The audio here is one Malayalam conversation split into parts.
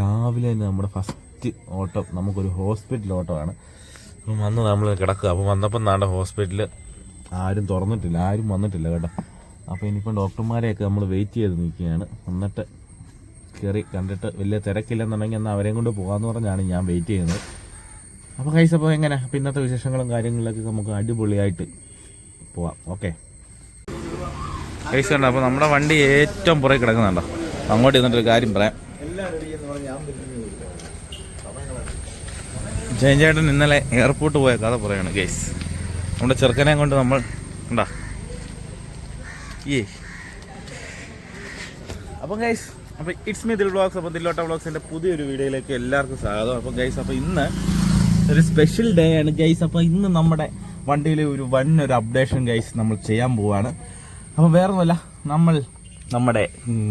രാവിലെ തന്നെ നമ്മുടെ ഫസ്റ്റ് ഓട്ടം നമുക്കൊരു ഹോസ്പിറ്റൽ ഓട്ടോ ആണ് അപ്പം വന്ന് നമ്മൾ കിടക്കുക. അപ്പം വന്നപ്പം നാണ്ട ഹോസ്പിറ്റലിൽ ആരും തുറന്നിട്ടില്ല. ആരും വന്നിട്ടില്ല കേട്ടോ. അപ്പോൾ ഇനിയിപ്പം ഡോക്ടർമാരെയൊക്കെ നമ്മൾ വെയിറ്റ് ചെയ്ത് നിൽക്കുകയാണ്. എന്നിട്ട് കയറി കണ്ടിട്ട് വലിയ തിരക്കില്ലെന്നുണ്ടെങ്കിൽ എന്നാൽ അവരെയും കൊണ്ട് പോകാമെന്ന് പറഞ്ഞാണ് ഞാൻ വെയിറ്റ് ചെയ്യുന്നത്. അപ്പോൾ കൈസ് അപ്പോൾ എങ്ങനെ? അപ്പം ഇന്നത്തെ വിശേഷങ്ങളും കാര്യങ്ങളിലൊക്കെ നമുക്ക് അടിപൊളിയായിട്ട് പോവാം. ഓക്കെ കൈസ് കണ്ടോ? അപ്പോൾ നമ്മുടെ വണ്ടി ഏറ്റവും പുറകെ കിടക്കുന്നുണ്ടോ? അങ്ങോട്ട് ഇന്നിട്ടൊരു കാര്യം പറയാം. ജയൻ ചേട്ടൻ ഇന്നലെ എയർപോർട്ട് പോയ കഥ പറയാണ് ഗൈസ് നമ്മുടെ ചെറുക്കനെ കൊണ്ട് നമ്മൾ ഉണ്ടാ ഏ അപ്പം ഗൈസ് അപ്പോൾ ഇറ്റ്സ് മീ ദിൽ വ്ളോഗ്സ് അപ്പോൾ ദില്ലോട്ട വ്ളോഗ്സിന്റെ പുതിയൊരു വീഡിയോയിലേക്ക് എല്ലാവർക്കും സ്വാഗതം. അപ്പോൾ ഗൈസ് അപ്പോൾ ഇന്ന് ഒരു സ്പെഷ്യൽ ഡേ ആണ് ഗൈസ് അപ്പോൾ ഇന്ന് നമ്മുടെ വണ്ടിയിൽ ഒരു വൻ ഒരു അപ്ഡേഷൻ ഗൈസ് നമ്മൾ ചെയ്യാൻ പോവാണ്. അപ്പോൾ വേറെ ഒന്നുമല്ല നമ്മൾ നമ്മുടെ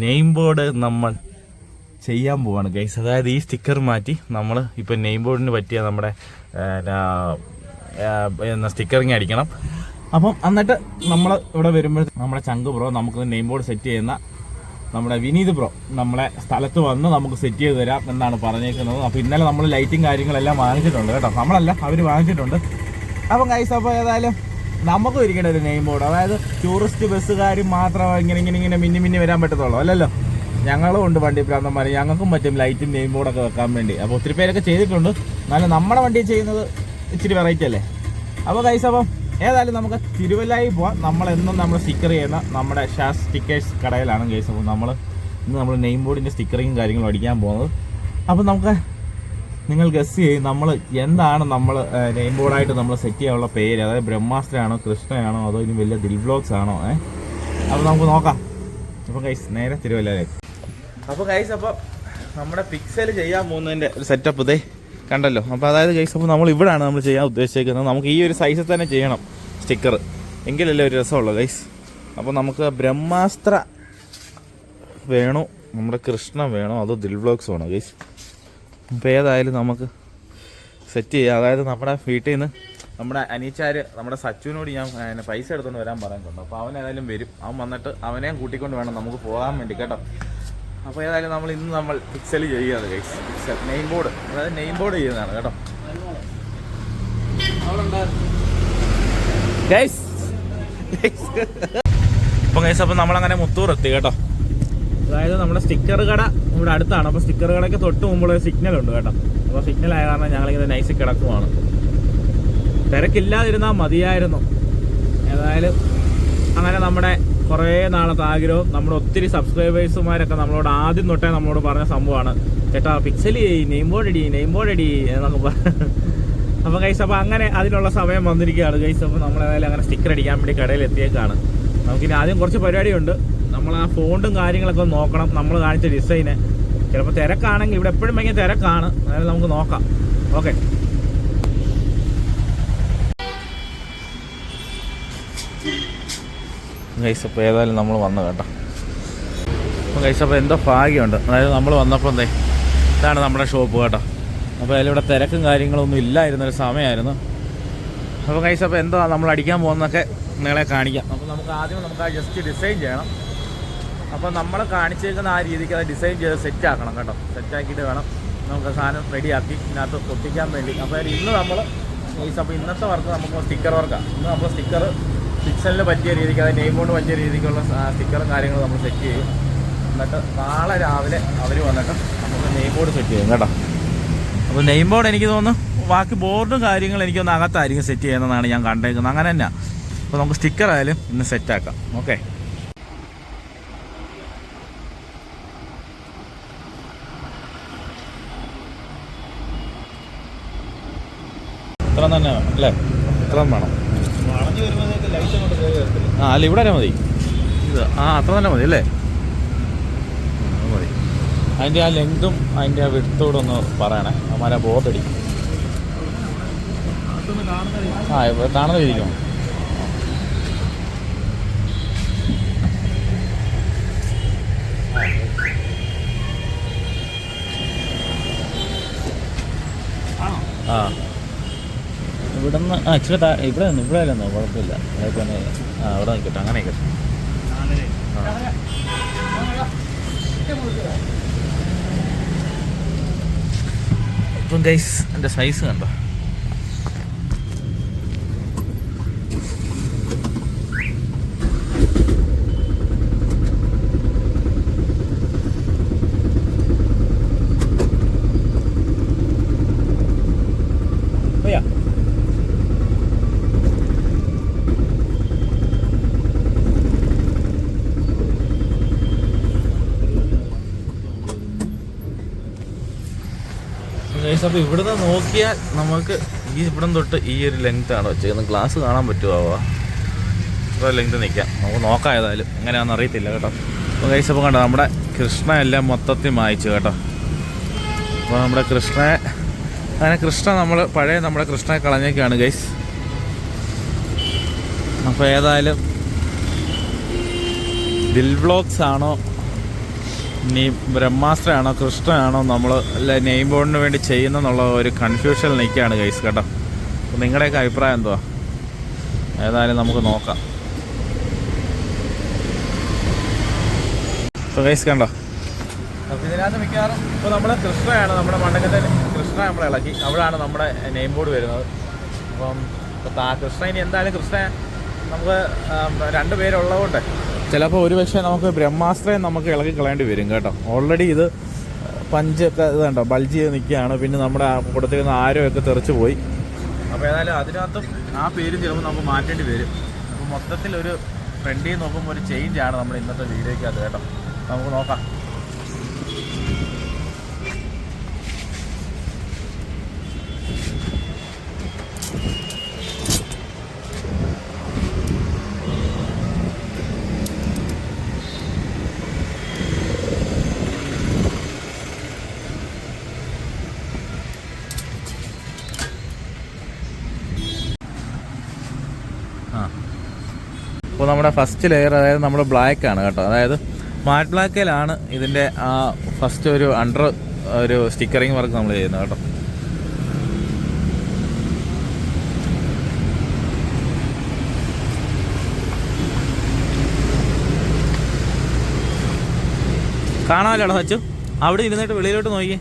നെയിം ബോർഡ് നമ്മൾ ചെയ്യാൻ പോവാണ് ഗൈസ് അതായത് ഈ സ്റ്റിക്കർ മാറ്റി നമ്മൾ ഇപ്പോൾ നെയിം ബോർഡിന് പറ്റിയ നമ്മുടെ സ്റ്റിക്കറിങ് അടിക്കണം. അപ്പം എന്നിട്ട് നമ്മൾ ഇവിടെ വരുമ്പോൾ നമ്മുടെ ചങ്ക് ബ്രോ നമുക്ക് നെയിം ബോർഡ് സെറ്റ് ചെയ്യുന്ന നമ്മുടെ വിനീത് ബ്രോ നമ്മളെ സ്ഥലത്ത് വന്ന് നമുക്ക് സെറ്റ് ചെയ്ത് തരാം എന്നാണ് പറഞ്ഞേക്കുന്നത്. അപ്പോൾ ഇന്നലെ നമ്മൾ ലൈറ്റും കാര്യങ്ങളെല്ലാം വാങ്ങിച്ചിട്ടുണ്ട് കേട്ടോ. നമ്മളല്ല അവർ വാങ്ങിച്ചിട്ടുണ്ട്. അപ്പം ഗൈസ് അപ്പോൾ ഏതായാലും നമുക്ക് ഒരിക്കലും ഒരു നെയിം ബോർഡ് അതായത് ടൂറിസ്റ്റ് ബസ്സുകാരും മാത്രം ഇങ്ങനെ ഇങ്ങനെ ഇങ്ങനെ മിന്നി മിന്നി വരാൻ പറ്റത്തുള്ളൂ. അല്ലല്ലോ? ഞങ്ങളും ഉണ്ട് വണ്ടി പ്രാന്തന്മാർ ഞങ്ങൾക്കും പറ്റും ലൈറ്റും നെയിം ബോർഡൊക്കെ വെക്കാൻ വേണ്ടി. അപ്പോൾ ഒത്തിരി പേരൊക്കെ ചെയ്തിട്ടുണ്ട്. എന്നാലും നമ്മുടെ വണ്ടി ചെയ്യുന്നത് ഇച്ചിരി വെറൈറ്റി അല്ലേ? അപ്പോൾ കൈസ് അപ്പം ഏതായാലും നമുക്ക് തിരുവല്ലായി പോവാം. നമ്മളെന്നും നമ്മൾ സ്റ്റിക്കർ ചെയ്യുന്ന നമ്മുടെ ഷാസ് സ്റ്റിക്കേഴ്സ് കടയിലാണ് കേസ് അപ്പോൾ നമ്മൾ ഇന്ന് നമ്മൾ നെയിം ബോർഡിന്റെ സ്റ്റിക്കറിങ്ങും കാര്യങ്ങളും അടിക്കാൻ പോകുന്നത്. അപ്പോൾ നമുക്ക് നിങ്ങൾ ഗസ് ചെയ്യും നമ്മൾ എന്താണ് നമ്മൾ നെയിം ബോർഡായിട്ട് നമ്മൾ സെറ്റ് ചെയ്യാനുള്ള പേര്? അതായത് ബ്രഹ്മാസ്ത്രയാണോ കൃഷ്ണയാണോ അതോ ഇനി വലിയ ദിൽ ബ്ലോഗ്സ് ആണോ ഏ? അപ്പോൾ നമുക്ക് നോക്കാം. അപ്പം കൈസ് നേരെ തിരുവല്ലയിലേക്ക്. അപ്പോൾ ഗൈസ് അപ്പോൾ നമ്മുടെ പിക്സൽ ചെയ്യാൻ പോകുന്നതിന്റെ ഒരു സെറ്റപ്പ് ഇതേ കണ്ടല്ലോ. അപ്പോൾ അതായത് ഗൈസ് അപ്പോൾ നമ്മൾ ഇവിടെയാണ് നമ്മൾ ചെയ്യാൻ ഉദ്ദേശിക്കുന്നത് നമുക്ക് ഈ ഒരു സൈസിൽ തന്നെ ചെയ്യണം സ്റ്റിക്കർ എങ്കിലല്ലേ ഒരു രസമുള്ളൂ ഗൈസ് അപ്പോൾ നമുക്ക് ബ്രഹ്മാസ്ത്ര വേണോ നമ്മുടെ കൃഷ്ണ വേണോ അതോ ദിൽ ബ്ലോഗ്സ് വേണോ ഗൈസ് അപ്പോൾ ഏതായാലും നമുക്ക് സെറ്റ് ചെയ്യാം. അതായത് നമ്മുടെ വീട്ടിൽ നിന്ന് നമ്മുടെ അനീച്ചാർ നമ്മുടെ സച്ചുവിനോട് ഞാൻ പൈസ എടുത്തുകൊണ്ട് വരാൻ പറയുന്നുണ്ട് അപ്പോൾ അവൻ ഏതായാലും വരും. അവൻ വന്നിട്ട് അവനെയും കൂട്ടിക്കൊണ്ട് വേണം നമുക്ക് പോകാൻ വേണ്ടി കേട്ടോ. അപ്പോൾ ഏതായാലും നമ്മൾ ഇന്ന് നമ്മൾ പിക്സൽ ചെയ്യുകയാണ് ഗൈസ് പിക്സൽ നെയിം ബോർഡ് അതായത് നെയിം ബോർഡ് ചെയ്യുന്നതാണ് കേട്ടോ. ഗൈസ് അപ്പം ഗൈസ് അപ്പം നമ്മളങ്ങനെ മുത്തൂർ എത്തി കേട്ടോ. അതായത് നമ്മുടെ സ്റ്റിക്കർ കട ഇവിടെ അടുത്താണ്. അപ്പോൾ സ്റ്റിക്കർ കടയ്ക്ക് തൊട്ട് മുമ്പുള്ള ഒരു സിഗ്നൽ ഉണ്ട് കേട്ടോ. അപ്പോൾ സിഗ്നൽ ആയ കാരണം ഞങ്ങളിങ്ങനെ നൈസിൽ കിടക്കുവാണ്. തിരക്കില്ലാതിരുന്നാൽ മതിയായിരുന്നു. ഏതായാലും അങ്ങനെ നമ്മുടെ കുറേ നാളത്തെ ആഗ്രഹം നമ്മുടെ ഒത്തിരി സബ്സ്ക്രൈബേഴ്സുമാരൊക്കെ നമ്മളോട് ആദ്യം തൊട്ടേ നമ്മളോട് പറഞ്ഞ സംഭവമാണ്. ചേട്ടാ പിക്സൽ നെയിം ബോർഡ് അടി നെയിം ബോർഡ് എന്നൊക്കെ പറഞ്ഞു അപ്പോൾ ഗൈസ് അപ്പോൾ അങ്ങനെ അതിനുള്ള സമയം വന്നിരിക്കുകയാണ്. ഗൈസ് അപ്പോൾ നമ്മളേതായാലും അങ്ങനെ സ്റ്റിക്കർ അടിക്കാൻ വേണ്ടി കടയിൽ എത്തിയേക്കാണ് നമുക്കിനി ആദ്യം കുറച്ച് പരിപാടിയുണ്ട്. നമ്മൾ ആ ഫോണ്ടും കാര്യങ്ങളൊക്കെ നോക്കണം. നമ്മൾ കാണിച്ച ഡിസൈന് ചിലപ്പോൾ തിരക്കാണെങ്കിൽ ഇവിടെ എപ്പോഴും ഭയങ്കര തിരക്കാണ്. അതായത് നമുക്ക് നോക്കാം. ഓക്കെ ഗൈസ് അപ്പോൾ ഏതായാലും നമ്മൾ വന്നു കേട്ടോ. അപ്പം ഗൈസ് അപ്പോൾ എന്തോ ഭാഗ്യമുണ്ട്. അതായത് നമ്മൾ വന്നപ്പോൾ എന്തേ ഇതാണ് നമ്മുടെ ഷോപ്പ് കേട്ടോ. അപ്പോൾ അതിൽ ഇവിടെ തിരക്കും കാര്യങ്ങളൊന്നും ഇല്ലായിരുന്നൊരു സമയമായിരുന്നു അപ്പോൾ ഗൈസ് അപ്പോൾ എന്തോ നമ്മൾ അടിക്കാൻ പോകുന്നതൊക്കെ നിങ്ങളെ കാണിക്കാം. അപ്പോൾ നമുക്ക് ആദ്യം നമുക്ക് ആ ജസ്റ്റ് ഡിസൈൻ ചെയ്യണം. അപ്പോൾ നമ്മൾ കാണിച്ചേക്കുന്ന ആ രീതിക്ക് അത് ഡിസൈൻ ചെയ്ത് സെറ്റ് ആക്കണം കേട്ടോ. സെറ്റ് ആക്കിയിട്ട് വേണം നമുക്ക് സാധനം റെഡിയാക്കി ഇതിനകത്ത് പൊട്ടിക്കാൻ വേണ്ടി. അപ്പോൾ ഇന്ന് നമ്മൾ ഗൈസ് അപ്പോൾ ഇന്നത്തെ വർക്ക് നമുക്ക് സ്റ്റിക്കർ വർക്കാണ് ഇന്ന് നമ്മൾ സ്റ്റിക്കർ പിക്സലിന് പറ്റിയ രീതിക്ക് അതായത് നെയിം കൊണ്ട് പറ്റിയ രീതിക്കുള്ള സ്റ്റിക്കറും കാര്യങ്ങളും നമ്മൾ സെറ്റ് ചെയ്യും. എന്നിട്ട് നാളെ രാവിലെ അവർ വന്നിട്ട് നമുക്ക് നെയിം ബോർഡ് സെറ്റ് ചെയ്യും കേട്ടോ. അപ്പോൾ നെയിം ബോർഡ് എനിക്ക് തോന്നുന്നു ബാക്കി ബോർഡും കാര്യങ്ങളും എനിക്കൊന്ന് അകത്തായിരിക്കും സെറ്റ് ചെയ്യുന്നതാണ് ഞാൻ കണ്ടേക്കുന്നത്. അങ്ങനെ തന്നെ. അപ്പോൾ നമുക്ക് സ്റ്റിക്കർ ആയാലും ഇന്ന് സെറ്റാക്കാം ഓക്കെ ഇത്ര തന്നെ അല്ലേ? ഇത്രയും വേണം. ആ അല്ല ഇവിടെ വരെ മതി. ഇത് ആ അത്ര തന്നെ മതി അല്ലേ? മതി. അതിന്റെ ആ ലെങ്തും അതിന്റെ ആ വിടുത്തോടും ഒന്ന് പറയണേ. അമ്മാരെ ബോർഡ് അടി ആ ഇവിടെ കാണുന്ന രീതിക്കും ആ. ഇവിടെ നിന്ന് ആക്ച്വലി ഇവിടെ നിന്ന് ഇവിടെ അല്ലെന്നോ കുഴപ്പമില്ല. അതേപോലെ അവിടെ നിൽക്കട്ടെ. അങ്ങനെ ആ. ഇപ്പം ഗൈസ് എന്റെ സൈസ് കണ്ടോ? ഗൈസ് അപ്പോൾ ഇവിടുന്ന് നോക്കിയാൽ നമുക്ക് ഈ ഇവിടം തൊട്ട് ഈ ഒരു ലെങ്ത് ആണോ വെച്ചേക്കുന്നത് ഗ്ലാസ് കാണാൻ പറ്റുമോ ഇത്ര ലെങ്ത് നിൽക്കാം നമുക്ക് നോക്കാം ഏതായാലും. എങ്ങനെയാണെന്ന് അറിയത്തില്ല കേട്ടോ. അപ്പോൾ ഗൈസ് അപ്പോൾ കണ്ടോ നമ്മുടെ കൃഷ്ണ എല്ലാം മൊത്തത്തിൽ മായച്ചു കേട്ടോ. അപ്പോൾ നമ്മുടെ കൃഷ്ണയെ അങ്ങനെ കൃഷ്ണ നമ്മൾ പഴയ നമ്മുടെ കൃഷ്ണയെ കളഞ്ഞേക്കാണ് ഗൈസ് അപ്പോൾ ഏതായാലും ദിൽ വ്ളോഗ്സ് ആണോ ഇനി ബ്രഹ്മാസ്ത്രയാണോ കൃഷ്ണനാണോ നമ്മൾ നെയിം ബോർഡിന് വേണ്ടി ചെയ്യുന്നെന്നുള്ള ഒരു കൺഫ്യൂഷൻ നിൽക്കുകയാണ് ഗൈസ് കേട്ടോ. അപ്പോൾ നിങ്ങളുടെയൊക്കെ അഭിപ്രായം എന്തുവാ? ഏതായാലും നമുക്ക് നോക്കാം. ഇപ്പോൾ ഗൈസ് കണ്ടോ? ഇതിനകത്ത് മിക്കവാറും ഇപ്പോൾ നമ്മൾ കൃഷ്ണയാണ് നമ്മുടെ മണ്ടക്കത്തെ കൃഷ്ണ നമ്മളെ ഇളക്കി. അവിടെയാണ് നമ്മുടെ നെയിം ബോർഡ് വരുന്നത്. അപ്പം കൃഷ്ണ ഇനി എന്തായാലും കൃഷ്ണ നമുക്ക് രണ്ട് പേരുള്ളതുകൊണ്ട് ചിലപ്പോൾ ഒരു പക്ഷേ നമുക്ക് ബ്രഹ്മാസ്ത്രയും നമുക്ക് ഇളക്കി കളയേണ്ടി വരും കേട്ടോ. ഓൾറെഡി ഇത് പഞ്ചൊക്കെ ഇത് കണ്ടോ ബൾജ് ചെയ്ത് നിൽക്കുകയാണ്. പിന്നെ നമ്മുടെ കൊടുത്തിരുന്ന ആരമൊക്കെ തെറിച്ച് പോയി. അപ്പോൾ ഏതായാലും അതിനകത്തും ആ പേരും ചിലപ്പോൾ നമുക്ക് മാറ്റേണ്ടി വരും. അപ്പോൾ മൊത്തത്തിൽ ഒരു ഫ്രണ്ടിൽ നോക്കുമ്പോൾ ഒരു ചേഞ്ചാണ് നമ്മുടെ ഇന്നത്തെ ഇന്നത്തെ വീഡിയോയ്ക്കകത്ത് കേട്ടോ. നമുക്ക് നോക്കാം. അപ്പോൾ നമ്മുടെ ഫസ്റ്റ് ലെയർ അതായത് നമ്മുടെ ബ്ലാക്ക് ആണ് കേട്ടോ. അതായത് മാറ്റ് ബ്ലാക്കിലാണ് ഇതിന്റെ ആ ഫസ്റ്റ് ഒരു അണ്ടർ ഒരു സ്റ്റിക്കറിങ് വർക്ക് നമ്മൾ ചെയ്യുന്നത് കേട്ടോ. കാണാമല്ലോ സച്ചു? അവിടെ ഇരുന്നിട്ട് വെളിയിലോട്ട് നോക്കി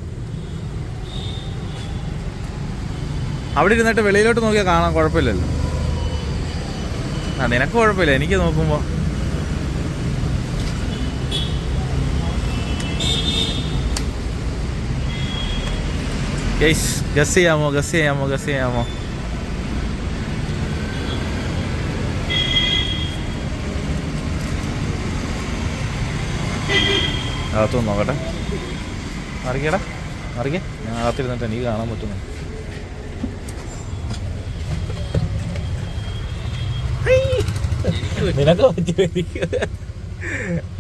അവിടെ ഇരുന്നിട്ട് വെളിയിലോട്ട് നോക്കിയാൽ കാണാൻ കുഴപ്പമില്ലല്ലോ. ആ നിനക്ക് കുഴപ്പമില്ല. എനിക്ക് നോക്കുമ്പോ. ഗസ് ചെയ്യാമോ? ഗസ് ചെയ്യാമോ? ഗസ് ചെയ്യാമോ? അകത്തു നോക്കട്ടെ മറിക്കടാ മറിക്കേ. ഞാൻ അകത്തിരുന്നിട്ട് എനിക്ക് കാണാൻ പറ്റുന്നു. നിനക്ക്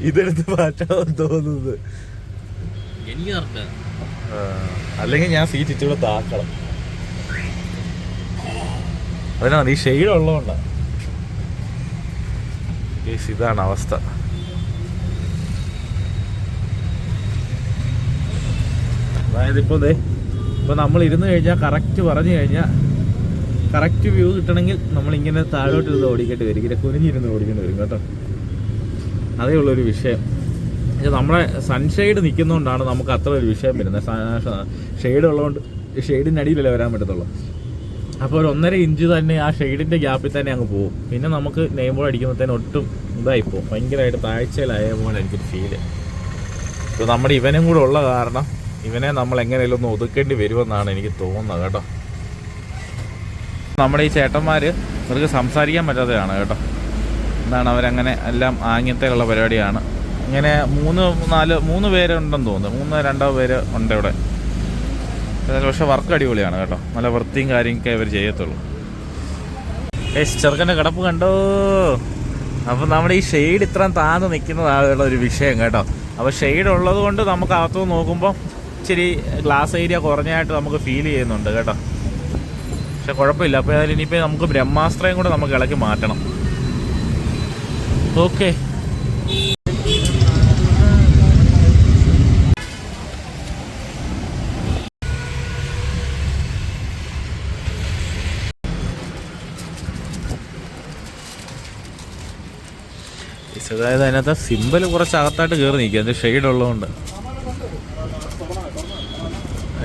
ഇതെടുത്ത് മാറ്റാൻ തോന്നുന്നത്. എനിക്ക് അല്ലെങ്കിൽ ഞാൻ സീറ്റ് ഇച്ചിരി താക്കണം. അതിനാണ് നീ ഷെയ്ഡ് ഉള്ളതുകൊണ്ടാണ് ഇതാണ് അവസ്ഥ. അതായത് ഇപ്പോൾ ദേ ഇപ്പോൾ നമ്മൾ ഇരുന്ന് കഴിഞ്ഞാൽ കറക്റ്റ് പറഞ്ഞു കഴിഞ്ഞാൽ കറക്റ്റ് വ്യൂ കിട്ടണമെങ്കിൽ നമ്മളിങ്ങനെ താഴോട്ട് ഇരുന്ന് ഓടിക്കേണ്ടി വരും. ഇങ്ങനെ കുനിഞ്ഞിരുന്ന് ഓടിക്കേണ്ടി വരും കേട്ടോ. അതേ ഉള്ളൊരു വിഷയം. ഇത് നമ്മളെ സൺഷെയ്ഡ് നിൽക്കുന്നതുകൊണ്ടാണ് നമുക്ക് അത്ര ഒരു വിഷയം വരുന്നത്. ഷെയ്ഡ് ഉള്ളതുകൊണ്ട് ഷെയ്ഡിന്റെ അടിയിലല്ലേ വരാൻ പറ്റത്തുള്ളൂ. അപ്പോൾ ഒരു ഒന്നര ഇഞ്ച് തന്നെ ആ ഷെയ്ഡിന്റെ ഗ്യാപ്പിൽ തന്നെ അങ്ങ് പോകും. പിന്നെ നമുക്ക് നെയ്മ്പോൾ അടിക്കുമ്പോഴത്തേന് ഒട്ടും പോകും. ഭയങ്കരമായിട്ട് താഴ്ചയിലായ പോലെ എനിക്കൊരു ഫീൽ ഇപ്പോൾ നമ്മുടെ ഇവനും കൂടെ ഉള്ള കാരണം ഇവനെ നമ്മൾ എങ്ങനെയെങ്കിലും ഒന്ന് ഒതുക്കേണ്ടി വരുമെന്നാണ് എനിക്ക് തോന്നുന്നത് കേട്ടോ. നമ്മുടെ ഈ ചേട്ടന്മാർ ഇവർക്ക് സംസാരിക്കാൻ പറ്റാത്തതാണ് കേട്ടോ. എന്താണ് അവരങ്ങനെ എല്ലാം ആംഗ്യത്തേക്കുള്ള പരിപാടിയാണ്. ഇങ്ങനെ മൂന്ന് നാല് മൂന്ന് പേരുണ്ടെന്ന് തോന്നുന്നു. മൂന്ന് രണ്ടോ പേര് ഉണ്ട് ഇവിടെ. പക്ഷേ വർക്ക് അടിപൊളിയാണ് കേട്ടോ. നല്ല വൃത്തിയും കാര്യമൊക്കെ ഇവർ ചെയ്യത്തുള്ളൂ. ഏയ് ചെറുക്കന്റെ കിടപ്പ് കണ്ടോ? അപ്പം നമ്മുടെ ഈ ഷെയ്ഡ് ഇത്രയും താന്ന് നിൽക്കുന്നതാണ് ഒരു വിഷയം കേട്ടോ. അപ്പോൾ ഷെയ്ഡ് ഉള്ളത് കൊണ്ട് നമുക്ക് അകത്തു നോക്കുമ്പോൾ ഇച്ചിരി ഗ്ലാസ് ഏരിയ കുറഞ്ഞായിട്ട് നമുക്ക് ഫീൽ ചെയ്യുന്നുണ്ട് കേട്ടോ. പക്ഷെ കുഴപ്പമില്ല. അപ്പോൾ ഏതായാലും ഇനിയിപ്പോൾ നമുക്ക് ബ്രഹ്മാസ്ത്രയും കൂടെ നമുക്ക് ഇളക്കി മാറ്റണം. ഓക്കെ. അതായത് അതിനകത്ത് സിമ്പിൾ കുറച്ച് അകത്തായിട്ട് കയറി നിൽക്കുക അതിന്റെ ഷെയ്ഡ് ഉള്ളതുകൊണ്ട്.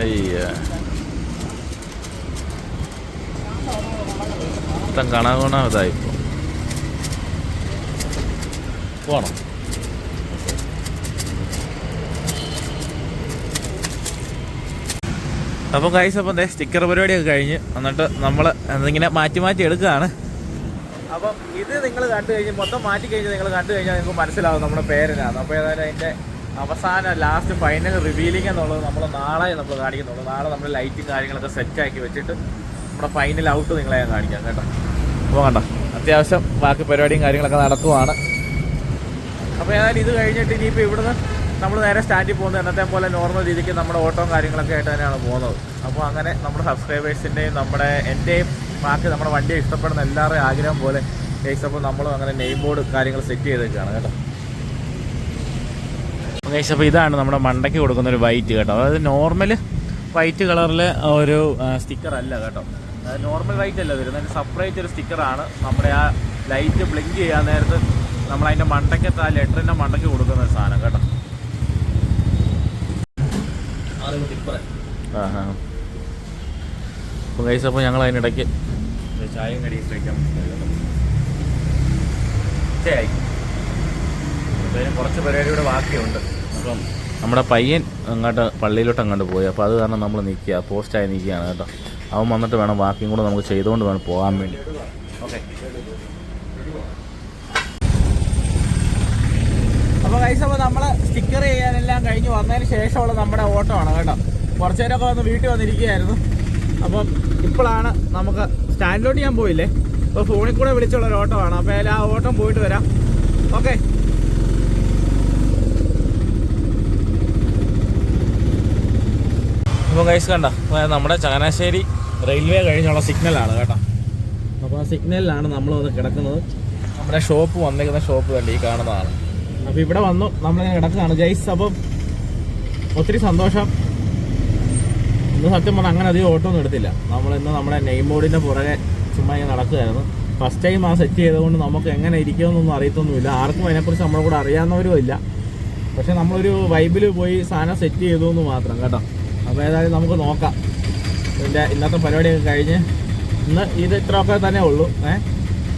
അയ്യ. മൊത്തം കണകണ ഇതായിപ്പോ പോണം. അപ്പോൾ കൈസ് അപ്പം ദേ സ്റ്റിക്കർ പരിപാടിയൊക്കെ കഴിഞ്ഞ് എന്നിട്ട് നമ്മൾ എന്തെങ്കിലും മാറ്റി മാറ്റി എടുക്കുകയാണ്. അപ്പം ഇത് നിങ്ങൾ കണ്ടു കഴിഞ്ഞ് മൊത്തം മാറ്റി കഴിഞ്ഞ് നിങ്ങൾ കണ്ടു കഴിഞ്ഞാൽ നിങ്ങൾക്ക് മനസ്സിലാവും നമ്മുടെ പേരിനാണ്. അപ്പോൾ ഏതായാലും അതിന്റെ അവസാന ലാസ്റ്റ് ഫൈനൽ റിവീലിംഗ് എന്നുള്ളത് നമ്മൾ നാളെ നമ്മൾ കാണിക്കുന്നുള്ളൂ. നാളെ നമ്മൾ ലൈറ്റും കാര്യങ്ങളൊക്കെ സെറ്റാക്കി വെച്ചിട്ട് നമ്മുടെ ഫൈനൽ ഔട്ട് നിങ്ങളെ ഞാൻ കാണിക്കാം കേട്ടോ. അപ്പോൾ കണ്ടോ അത്യാവശ്യം ബാക്കി പരിപാടിയും കാര്യങ്ങളൊക്കെ നടക്കുവാണ്. അപ്പോൾ ഏതായാലും ഇത് കഴിഞ്ഞിട്ട് ഇനിയിപ്പോൾ ഇവിടുന്ന് നമ്മൾ നേരെ സ്റ്റാൻഡിൽ പോകുന്നത് എന്നത്തെ പോലെ നോർമൽ രീതിക്ക് നമ്മുടെ ഓട്ടവും കാര്യങ്ങളൊക്കെ ആയിട്ട് തന്നെയാണ് പോകുന്നത്. അപ്പോൾ അങ്ങനെ നമ്മുടെ സബ്സ്ക്രൈബേഴ്സിന്റെയും നമ്മുടെ എന്റെയും ബാക്കി നമ്മുടെ വണ്ടിയെ ഇഷ്ടപ്പെടുന്ന എല്ലാവരുടെയും ആഗ്രഹം പോലെ അപ്പോൾ നമ്മളും അങ്ങനെ നെയിം ബോർഡ് കാര്യങ്ങൾ സെറ്റ് ചെയ്തേക്കാണ് കേട്ടോ. അപ്പോൾ ഇതാണ് നമ്മുടെ മണ്ടയ്ക്ക് കൊടുക്കുന്ന ഒരു വൈറ്റ് കേട്ടോ. അതായത് നോർമൽ വൈറ്റ് കളറിൽ ഒരു സ്റ്റിക്കർ അല്ല കേട്ടോ. നോർമൽ ലൈറ്റ് അല്ല വരുന്നത്. സെപ്പറേറ്റ് ഒരു സ്റ്റിക്കറാണ് നമ്മുടെ ആ ലൈറ്റ് ബ്ലിങ്ക് ചെയ്യാൻ നേരത്ത് നമ്മൾ അതിന്റെ മണ്ടയ്ക്കത്ത് ആ ലെറ്ററിന്റെ മണ്ടയ്ക്ക് കൊടുക്കുന്ന ഒരു സാധനം കേട്ടോ. അപ്പോൾ അപ്പോൾ ഞങ്ങൾ അതിനിടയ്ക്ക് ചായയും കടിയും കഴിക്കാൻ ഉച്ചയായി കുറച്ച് പരിപാടി കൂടെ ബാക്കിയുണ്ട്. അപ്പം നമ്മുടെ പയ്യൻ അങ്ങോട്ട് പള്ളിയിലോട്ട് അങ്ങോട്ട് പോയി. അപ്പോൾ അത് കാരണം നമ്മൾ നിൽക്കുക. പോസ്റ്റായി നിൽക്കുകയാണ് കേട്ടോ. അവൻ വന്നിട്ട് വേണം ബാക്കിയും കൂടെ നമുക്ക് ചെയ്തുകൊണ്ട് വേണം പോകാൻ വേണ്ടി. ഓക്കെ. അപ്പോൾ കൈസ് അപ്പോൾ നമ്മൾ സ്റ്റിക്കർ ചെയ്യാനെല്ലാം കഴിഞ്ഞ് വന്നതിന് ശേഷമുള്ള നമ്മുടെ ഓട്ടോ ആണ് കേട്ടോ. കുറച്ചു നേരമൊക്കെ വന്ന് വീട്ടിൽ വന്നിരിക്കുകയായിരുന്നു. അപ്പം ഇപ്പോഴാണ് നമുക്ക് സ്റ്റാൻഡിലോട്ട് ഞാൻ പോയില്ലേ? അപ്പോൾ ഫോണിൽ കൂടെ വിളിച്ചുള്ള ഒരു ഓട്ടോ അപ്പോൾ അപ്പൊ ആ ഓട്ടം പോയിട്ട് വരാം. ഓക്കെ. അപ്പോൾ കൈസ് കണ്ട? നമ്മുടെ ചങ്ങനാശ്ശേരി റെയിൽവേ കഴിഞ്ഞുള്ള സിഗ്നലാണ് കേട്ടോ. അപ്പോൾ ആ സിഗ്നലിലാണ് നമ്മൾ വന്ന് കിടക്കുന്നത്. നമ്മുടെ ഷോപ്പ് വന്നിരിക്കുന്ന ഷോപ്പ് കണ്ട് ഈ കാണുന്നതാണ്. അപ്പോൾ ഇവിടെ വന്നു നമ്മളിങ്ങനെ കിടക്കുന്നതാണ് ജയ്സ് അപ്പം ഒത്തിരി സന്തോഷം. ഇന്ന് സത്യം പറഞ്ഞാൽ അങ്ങനെ അധികം ഓട്ടമൊന്നും എടുത്തില്ല. നമ്മൾ ഇന്ന് നമ്മുടെ നെയിം ബോർഡിന്റെ പുറകെ ചുമ്മാ ഇങ്ങനെ നടക്കുകയായിരുന്നു. ഫസ്റ്റ് ടൈം ആ സെറ്റ് ചെയ്തുകൊണ്ട് നമുക്ക് എങ്ങനെ ഇരിക്കുമെന്നൊന്നും അറിയത്തൊന്നുമില്ല. ആർക്കും അതിനെക്കുറിച്ച് നമ്മളെ കൂടെ അറിയാവുന്നവരും ഇല്ല. പക്ഷെ നമ്മളൊരു വൈബിൽ പോയി സാധനം സെറ്റ് ചെയ്തു എന്ന് മാത്രം കേട്ടോ. അപ്പോൾ ഏതായാലും നമുക്ക് നോക്കാം. ഇതിന്റെ ഇന്നത്തെ പരിപാടിയൊക്കെ കഴിഞ്ഞ് ഇന്ന് ഇത് ഇത്രയൊക്കെ തന്നെ ഉള്ളൂ. ഏഹ്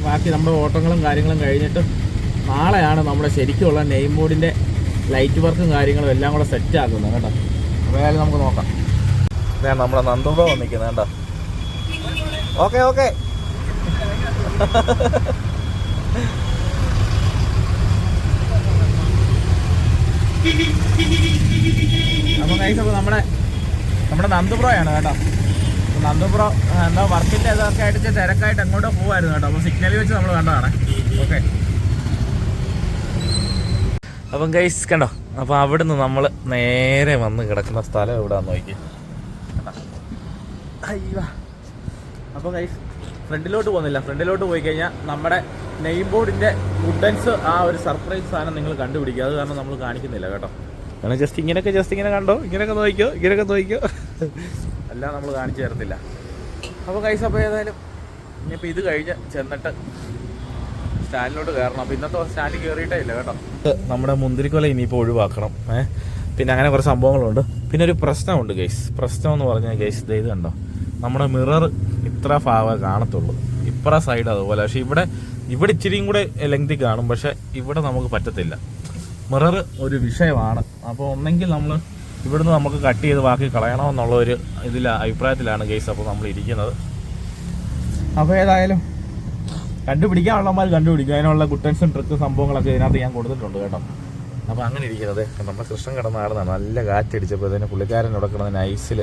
ബാക്കി നമ്മുടെ ഓട്ടങ്ങളും കാര്യങ്ങളും കഴിഞ്ഞിട്ട് നാളെയാണ് നമ്മുടെ ശരിക്കുള്ള നെയിം ബോർഡിന്റെ ലൈറ്റ് വർക്കും കാര്യങ്ങളും എല്ലാം കൂടെ സെറ്റ് ആക്കുന്നത് കേട്ടോ. അപ്പോൾ നമുക്ക് നോക്കാം. ഞാൻ നമ്മുടെ നന്ദുബ്രോ വന്നിരിക്കുന്നത് കേട്ടോ. Okay okay. അപ്പോൾ നമ്മുടെ നമ്മുടെ നന്ദുബ്രോയാണ് കേട്ടോ. ആ, എന്താ വർക്കിന്റെ ഇതൊക്കെ അടിച്ച് തിരക്കായിട്ട് അങ്ങോട്ടോ പോകുമായിരുന്നു കേട്ടോ. അപ്പോൾ സിഗ്നലിൽ വെച്ച് നമ്മൾ കണ്ടതാണ്. ഓക്കെ അപ്പം ഗൈസ് കണ്ടോ? അപ്പോൾ അവിടുന്ന് നമ്മൾ നേരെ വന്ന് കിടക്കുന്ന സ്ഥലം എവിടെയാണെന്ന് നോക്കി. അയ്യോ. അപ്പോൾ ഗൈസ് ഫ്രണ്ടിലോട്ട് പോകുന്നില്ല. ഫ്രണ്ടിലോട്ട് പോയി കഴിഞ്ഞാൽ നമ്മുടെ നെയിം ബോർഡിന്റെ വുഡൻസ് ആ ഒരു സർപ്രൈസ് സാധനം നിങ്ങൾ കണ്ടുപിടിക്കുക. അത് കാരണം നമ്മൾ കാണിക്കുന്നില്ല കേട്ടോ. കാരണം ജസ്റ്റ് ഇങ്ങനെയൊക്കെ ജസ്റ്റ് ഇങ്ങനെ കണ്ടോ? ഇങ്ങനെയൊക്കെ നോക്കിയോ ഇങ്ങനെയൊക്കെ നോക്കിയോ എല്ലാം നമ്മൾ കാണിച്ചു തരത്തില്ല. അപ്പോൾ കൈസ് അപ്പോൾ ഏതായാലും ഇനിയിപ്പോൾ ഇത് കഴിഞ്ഞ് ചെന്നിട്ട് സ്റ്റാൻഡിലോട്ട് കയറണം. അപ്പോൾ ഇന്നത്തെ സ്റ്റാൻഡിൽ കയറിയിട്ടേ ഇല്ല കേട്ടോ. നമ്മുടെ മുന്തിരിക്കൊല ഇനിയിപ്പോൾ ഒഴിവാക്കണം. ഏഹ് പിന്നെ അങ്ങനെ കുറച്ച് സംഭവങ്ങളുണ്ട്. പിന്നെ ഒരു പ്രശ്നമുണ്ട് ഗൈസ് പ്രശ്നം എന്ന് പറഞ്ഞാൽ ഗൈസ് ഇത് കണ്ടോ? നമ്മുടെ മിറർ ഇത്ര ഭാഗമേ കാണത്തുള്ളൂ. ഇപ്പറ സൈഡ് അതുപോലെ. പക്ഷെ ഇവിടെ ഇവിടെ ഇച്ചിരിയും കൂടെ ലെങ്തി കാണും. പക്ഷെ ഇവിടെ നമുക്ക് പറ്റത്തില്ല. മിറർ ഒരു വിഷയമാണ്. അപ്പോൾ ഒന്നെങ്കിൽ നമ്മൾ ഇവിടുന്ന് നമുക്ക് കട്ട് ചെയ്ത് ബാക്കി കളയണമെന്നുള്ള ഒരു ഇതിൽ അഭിപ്രായത്തിലാണ് കേസ് അപ്പോൾ നമ്മൾ ഇരിക്കുന്നത് അപ്പോൾ ഏതായാലും കണ്ടുപിടിക്കാനുള്ളമാർ കണ്ടുപിടിക്കും. അതിനുള്ള കുട്ടൻസും ട്രിക്കും സംഭവങ്ങളൊക്കെ ഇതിനകത്ത് ഞാൻ കൊടുത്തിട്ടുണ്ട് കേട്ടോ. അപ്പോൾ അങ്ങനെ ഇരിക്കുന്നത്. നമ്മുടെ കൃഷ്ണൻ കിടന്ന ആടുന്നാണ് നല്ല കാറ്റടിച്ചപ്പോൾ ഇതിന് പുള്ളിക്കാരൻ ഉടക്കണതിന് ഐസിൽ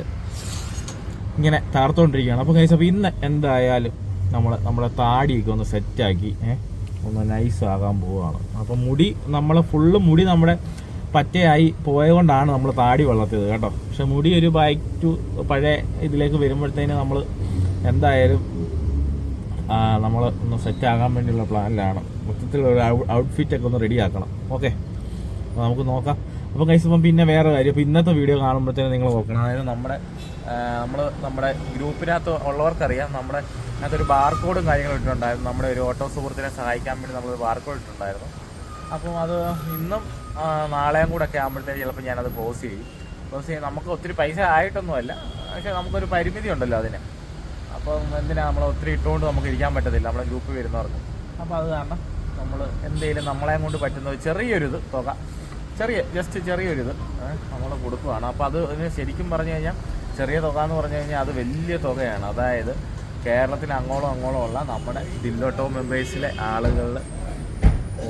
ഇങ്ങനെ താർത്തുകൊണ്ടിരിക്കുകയാണ് അപ്പോൾ കൈസ് അപ്പോൾ ഇന്ന് എന്തായാലും നമ്മൾ നമ്മുടെ താടിയൊക്കെ ഒന്ന് സെറ്റാക്കി ഒന്ന് നൈസ് ആകാൻ പോവുകയാണ് അപ്പോൾ മുടി നമ്മൾ ഫുള്ള് മുടി നമ്മുടെ പറ്റയായി പോയതുകൊണ്ടാണ് നമ്മൾ താടി വളർത്തിയത് കേട്ടോ. പക്ഷെ മുടി ഒരു ബാക്ക് ടു പഴയ ഇതിലേക്ക് വരുമ്പോഴത്തേന് നമ്മൾ എന്തായാലും നമ്മൾ ഒന്ന് സെറ്റ് ആകാൻ വേണ്ടിയുള്ള പ്ലാനിലാണ് ഔട്ട്ഫിറ്റ് ഒക്കെ ഒന്ന് റെഡി ആക്കണം. ഓക്കെ അപ്പോൾ നമുക്ക് നോക്കാം. അപ്പോൾ കൈസ് ഇപ്പം പിന്നെ വേറെ കാര്യം. ഇപ്പോൾ ഇന്നത്തെ വീഡിയോ കാണുമ്പോഴത്തേനും നിങ്ങൾ നോക്കണം അതായത് നമ്മുടെ നമ്മൾ നമ്മുടെ ഗ്രൂപ്പിനകത്ത് ഉള്ളവർക്കറിയാം നമ്മുടെ അതിനകത്തൊരു ബാർകോഡും കാര്യങ്ങളും ഇട്ടിട്ടുണ്ടായിരുന്നു. നമ്മുടെ ഒരു ഓട്ടോ സുഹൃത്തിനെ സഹായിക്കാൻ വേണ്ടി നമ്മളൊരു ബാർകോഡ് ഇട്ടിട്ടുണ്ടായിരുന്നു. അപ്പം അത് ഇന്നും നാളെയും കൂടെ ഒക്കെ ആകുമ്പോഴത്തേക്ക് ചിലപ്പോൾ ഞാനത് ക്ലോസ് ചെയ്യും. ക്ലോസ് ചെയ്യും. നമുക്ക് ഒത്തിരി പൈസ ആയിട്ടൊന്നുമല്ല. പക്ഷേ നമുക്കൊരു പരിമിതി ഉണ്ടല്ലോ അതിന്. അപ്പം എന്തിനാ നമ്മൾ ഒത്തിരി ഇട്ടുകൊണ്ട് നമുക്ക് ഇരിക്കാൻ പറ്റത്തില്ല? നമ്മളെ ഗ്രൂപ്പ് വരുന്നവർക്ക്. അപ്പോൾ അത് കാരണം നമ്മൾ എന്തെങ്കിലും നമ്മളെയും കൊണ്ട് പറ്റുന്ന ചെറിയൊരു ചെറിയൊരിത് തുക. ചെറിയ ജസ്റ്റ് ചെറിയൊരിത് നമ്മൾ കൊടുക്കുകയാണ് അപ്പോൾ അത് ശരിക്കും പറഞ്ഞു കഴിഞ്ഞാൽ ചെറിയ തുക എന്ന് പറഞ്ഞു കഴിഞ്ഞാൽ അത് വലിയ തുകയാണ്. അതായത് കേരളത്തിൽ അങ്ങോളം അങ്ങോളം ഉള്ള നമ്മുടെ ദില്ലോട്ടോ മെമ്പേഴ്സിലെ ആളുകളിൽ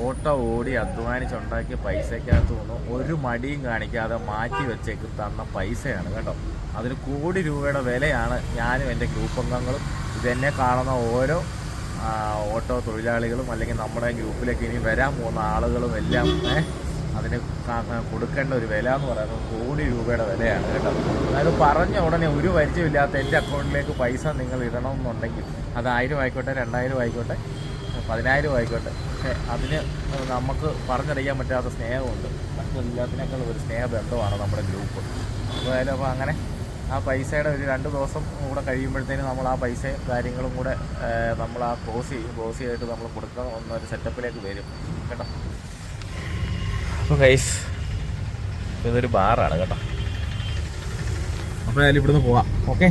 ഓട്ടോ ഓടി അധ്വാനിച്ചുണ്ടാക്കിയ പൈസക്കകത്ത് നിന്ന് ഒരു മടിയും കാണിക്കാതെ മാറ്റി വെച്ചേക്ക് തന്ന പൈസയാണ് കേട്ടോ. അതിന് കോടി രൂപയുടെ വിലയാണ് ഞാനും എന്റെ ഗ്രൂപ്പ് അംഗങ്ങളും. ഇതെന്നെ കാണുന്ന ഓരോ ഓട്ടോ തൊഴിലാളികളും അല്ലെങ്കിൽ നമ്മുടെ ഗ്രൂപ്പിലേക്ക് ഇനി വരാൻ പോകുന്ന ആളുകളും എല്ലാം അതിന് കൊടുക്കേണ്ട ഒരു വില എന്ന് പറയുന്നത് കോടി രൂപയുടെ വിലയാണ് കേട്ടോ. അതായത് പറഞ്ഞ ഉടനെ ഒരു പരിചയമില്ലാത്ത എന്റെ അക്കൗണ്ടിലേക്ക് പൈസ നിങ്ങൾ ഇടണമെന്നുണ്ടെങ്കിൽ അത് ആയിരം ആയിക്കോട്ടെ രണ്ടായിരം ആയിക്കോട്ടെ പതിനായിരം ആയിക്കോട്ടെ. പക്ഷേ അതിന് നമുക്ക് പറഞ്ഞറിയാൻ പറ്റാത്ത സ്നേഹമുണ്ട്. മറ്റെല്ലാത്തിനേക്കാളും ഒരു സ്നേഹബന്ധമാണ് നമ്മുടെ ഗ്രൂപ്പ്. അതുപോലെ അപ്പോൾ അങ്ങനെ ആ പൈസയുടെ ഒരു രണ്ട് ദിവസം കൂടെ കഴിയുമ്പോഴത്തേനും നമ്മൾ ആ പൈസയും കാര്യങ്ങളും കൂടെ നമ്മൾ ആ ക്ലോസ് ചെയ്യും ക്ലോസ് ചെയ്തിട്ട് നമ്മൾ കൊടുക്കാൻ ഒന്നൊരു സെറ്റപ്പിലേക്ക് വരും. കേട്ടോ? അപ്പോൾ കൈസ് ഇതൊരു ബാറാണ് കേട്ടോ. അപ്പോൾ അതിൽ ഇവിടുന്ന് പോവാം. ഓക്കെ?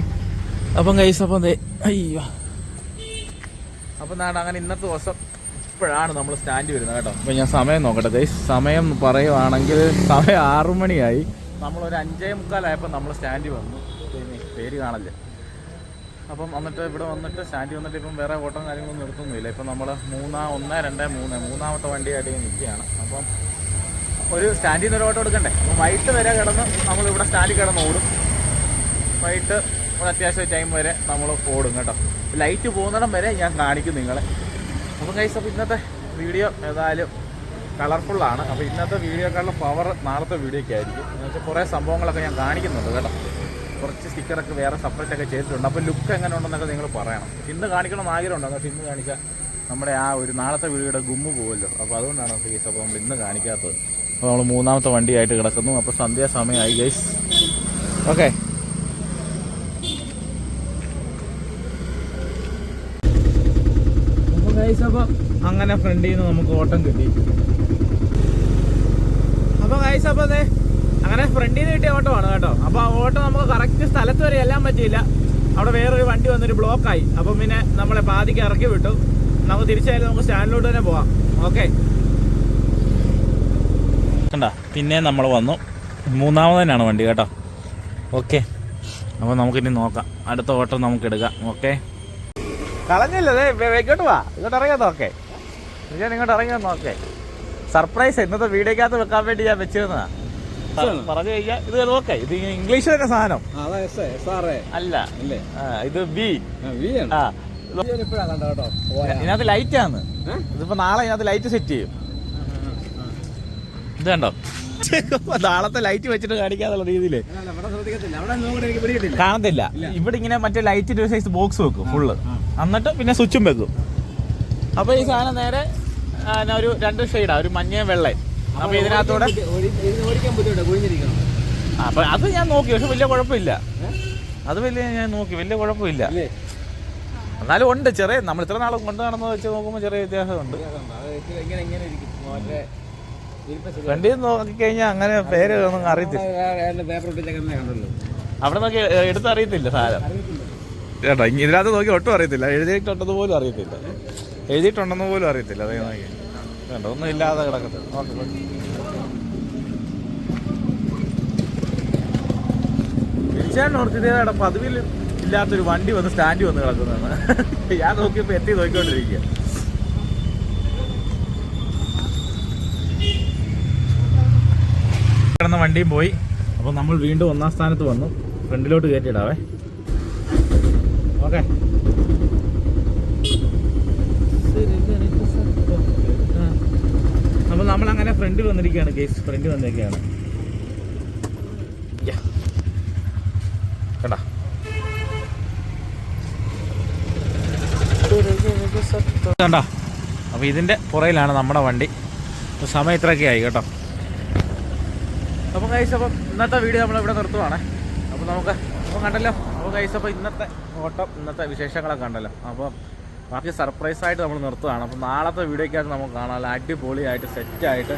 അപ്പം കൈസ് അപ്പം അയ്യോ. അപ്പം നാട് അങ്ങനെ ഇന്നത്തെ ദിവസം ഇപ്പോഴാണ് നമ്മൾ സ്റ്റാൻഡ് വരുന്നത് കേട്ടോ. അപ്പം ഞാൻ സമയം നോക്കട്ടെ. സമയം പറയുവാണെങ്കിൽ സമയം ആറു മണിയായി. നമ്മളൊരു അഞ്ചേ മുക്കാലായപ്പോൾ നമ്മൾ സ്റ്റാൻഡിൽ വന്നു. പേര് കാണല്ലേ. അപ്പം വന്നിട്ട് ഇവിടെ വന്നിട്ട് സ്റ്റാൻഡിൽ വന്നിട്ട് ഇപ്പം വേറെ ഓട്ടം കാര്യങ്ങളൊന്നും നിർത്തുന്നില്ല. ഇപ്പം നമ്മൾ മൂന്നാ ഒന്ന് രണ്ട് മൂന്ന് മൂന്നാമത്തെ വണ്ടിയായിട്ട് നിൽക്കുകയാണ്. അപ്പം ഒരു സ്റ്റാൻഡിൽ നിന്ന് ഒരു ഓട്ടം എടുക്കണ്ടേ? അപ്പം വൈകിട്ട് വരെ കിടന്ന് നമ്മളിവിടെ സ്റ്റാൻഡിൽ കിടന്ന് ഓടും. വൈകിട്ട് അത്യാവശ്യം ടൈം വരെ നമ്മൾ ഓടും കേട്ടോ. ലൈറ്റ് പോകുന്നിടം വരെ ഞാൻ കാണിക്കും നിങ്ങളെ. അപ്പം കൈസ് അപ്പോൾ ഇന്നത്തെ വീഡിയോ ഏതായാലും കളർഫുള്ളാണ് അപ്പോൾ ഇന്നത്തെ വീഡിയോക്കാളുടെ പവർ നാളത്തെ വീഡിയോയ്ക്ക് ആയിരിക്കും. എന്ന് വെച്ചാൽ കുറേ സംഭവങ്ങളൊക്കെ ഞാൻ കാണിക്കുന്നുണ്ട് കേട്ടോ. കുറച്ച് സ്റ്റിക്കറൊക്കെ വേറെ സെപ്പറേറ്റ് ഒക്കെ ചെയ്തിട്ടുണ്ട് അപ്പോൾ ലുക്ക് എങ്ങനെ ഉണ്ടെന്നൊക്കെ നിങ്ങൾ പറയണം. ഇന്ന് കാണിക്കണം ആഗ്രഹമുണ്ടോ പക്ഷേ ഇന്ന് കാണിച്ചാൽ നമ്മുടെ ആ ഒരു നാളത്തെ വീഡിയോയുടെ ഗുമ്മ് പോകുമല്ലോ അപ്പോൾ അതുകൊണ്ടാണ് ഫീസ് അപ്പോൾ നമ്മൾ ഇന്ന് കാണിക്കാത്തത്. അപ്പോൾ നമ്മൾ മൂന്നാമത്തെ വണ്ടിയായിട്ട് കിടക്കുന്നു. അപ്പോൾ സന്ധ്യാസമയമായി ഗൈസ് ഓക്കെ അപ്പം അങ്ങനെ ഫ്രണ്ടിൽ നിന്ന് നമുക്ക് ഓട്ടം കിട്ടി. അപ്പോൾ ഗൈസ് അപ്പോൾ അതെ അങ്ങനെ ഫ്രണ്ടിൽ നിന്ന് കിട്ടിയ ഓട്ടമാണ് കേട്ടോ. അപ്പോൾ ആ ഓട്ടം നമുക്ക് കറക്റ്റ് സ്ഥലത്ത് വരെ എല്ലാം പറ്റിയില്ല. അവിടെ വേറൊരു വണ്ടി വന്നൊരു ബ്ലോക്കായി അപ്പം പിന്നെ നമ്മളെ പാതിക്ക് ഇറക്കി വിട്ടു. നമുക്ക് തിരിച്ചായാലും നമുക്ക് സ്റ്റാൻഡിലോട്ട് തന്നെ പോവാം. ഓക്കെ കണ്ട പിന്നെ നമ്മൾ വന്നു. മൂന്നാമത് തന്നെയാണ് വണ്ടി കേട്ടോ. ഓക്കെ അപ്പോൾ നമുക്കിനി നോക്കാം. അടുത്ത ഓട്ടം നമുക്ക് എടുക്കാം. ഓക്കെ കളഞ്ഞില്ലേ ഇങ്ങോട്ട് വാ ഇങ്ങോട്ട് ഇറങ്ങാൻ നോക്കേ. ഞാൻ ഇങ്ങോട്ട് ഇറങ്ങാൻ നോക്കേ. സർപ്രൈസ് ഇന്നത്തെ വീഡിയോക്കകത്ത് വെക്കാൻ വേണ്ടി ഞാൻ വെച്ചിരുന്നതാ. പറഞ്ഞു കഴിഞ്ഞാൽ ഇത് നോക്കേ ഇത് ഇംഗ്ലീഷ് തന്നെ സാധനം. അല്ല ഇത് ബി ആ ഇതിനകത്ത് ലൈറ്റ് ആണ്? ഇതിപ്പോ നാളെ ഇതിനകത്ത് ലൈറ്റ് സെറ്റ് ചെയ്യും. ഇത് കണ്ടോ? നാളത്തെ ലൈറ്റ് വെച്ചിട്ട് കാണിക്കാന്നുള്ള പിടിയിട്ടില്ല കാണത്തില്ല. ഇവിടെ ഇങ്ങനെ മറ്റേ ലൈറ്റിന്റെ ഒരു സൈസ് ബോക്സ് വെക്കും ഫുള്ള് എന്നിട്ട് പിന്നെ സ്വിച്ചും വെക്കും. അപ്പൊ ഈ സാധനം നേരെ ഒരു രണ്ട് ഷെയ്ഡാ ഒരു മഞ്ഞയും വെള്ളയും. അപ്പൊ ഇതിനകത്തൂടെ ഓടിക്കാൻ ബുദ്ധിമുട്ടാ കുഴിഞ്ഞിരിക്കണം. അപ്പൊ അത് ഞാൻ നോക്കി പക്ഷെ വലിയ കുഴപ്പമില്ല. അത് വലിയ ഞാൻ നോക്കി വലിയ കുഴപ്പമില്ല. അല്ലേ എന്നാലും ഉണ്ട് ചെറിയ നമ്മൾ ഇത്ര നാളും കൊണ്ടു നടന്നത് വെച്ച് നോക്കുമ്പോൾ ചെറിയ വ്യത്യാസമുണ്ട്. വണ്ടി നോക്കിക്കഴിഞ്ഞാൽ അങ്ങനെ പേര് ഒന്നും അറിയത്തില്ല. അവിടെ നോക്കി എടുത്തറിയത്തില്ല സാധനം. ഇനി ഇതിനകത്ത് നോക്കി ഒട്ടും അറിയത്തില്ല. എഴുതിയിട്ടുണ്ടെന്ന് പോലും അറിയത്തില്ല. എഴുതിയിട്ടുണ്ടെന്ന് പോലും അറിയത്തില്ല. അതേ നോക്കി. കണ്ടോ ഒന്നും ഇല്ലാതെ കിടക്കത്തില്ല. തീർച്ചയായിട്ടും ഓർത്ത് ഇതേടെ പതിവിൽ ഇല്ലാത്തൊരു വണ്ടി വന്ന് സ്റ്റാൻഡ് വന്ന് കിടക്കുന്നതാണ്. ഞാൻ നോക്കിയപ്പോൾ എത്തി നോക്കിക്കൊണ്ടിരിക്കുക. വണ്ടിയും പോയി. അപ്പോൾ നമ്മൾ വീണ്ടും ഒന്നാം സ്ഥാനത്ത് വന്നു. ഫ്രണ്ടിലോട്ട് കയറ്റിയിടാവേ. ഓക്കെ. അപ്പോൾ നമ്മൾ അങ്ങനെ ഫ്രണ്ടിൽ വന്നിരിക്കുകയാണ് കേസ് ഫ്രണ്ടിൽ വന്നിരിക്കുകയാണ്. കണ്ടാ? കണ്ടാ? അപ്പോൾ പുറയിലാണ് നമ്മുടെ വണ്ടി. സമയം ഇത്രയൊക്കെ ആയി കേട്ടോ. അപ്പോൾ കൈസ് അപ്പം ഇന്നത്തെ വീഡിയോ നമ്മൾ ഇവിടെ നിർത്തുവാണ്. അപ്പോൾ നമുക്ക് അപ്പോൾ കണ്ടല്ലോ? അപ്പോൾ കൈസ് അപ്പോൾ ഇന്നത്തെ ഓട്ടം ഇന്നത്തെ വിശേഷങ്ങളൊക്കെ കണ്ടല്ലോ. അപ്പോൾ ബാക്കി സർപ്രൈസ് ആയിട്ട് നമ്മൾ നിർത്തുകയാണ്. അപ്പോൾ നാളത്തെ വീഡിയോയ്ക്കകത്ത് നമുക്ക് കാണാമല്ലോ അടിപൊളിയായിട്ട് സെറ്റായിട്ട്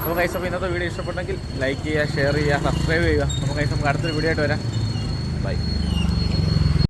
അപ്പോൾ കൈസ് ഇന്നത്തെ വീഡിയോ ഇഷ്ടപ്പെട്ടെങ്കിൽ ലൈക്ക് ചെയ്യുക ഷെയർ ചെയ്യുക സബ്സ്ക്രൈബ് ചെയ്യുക. നമുക്ക് കൈസ് നമുക്ക് അടുത്തൊരു വീഡിയോ ആയിട്ട് വരാം. ബൈ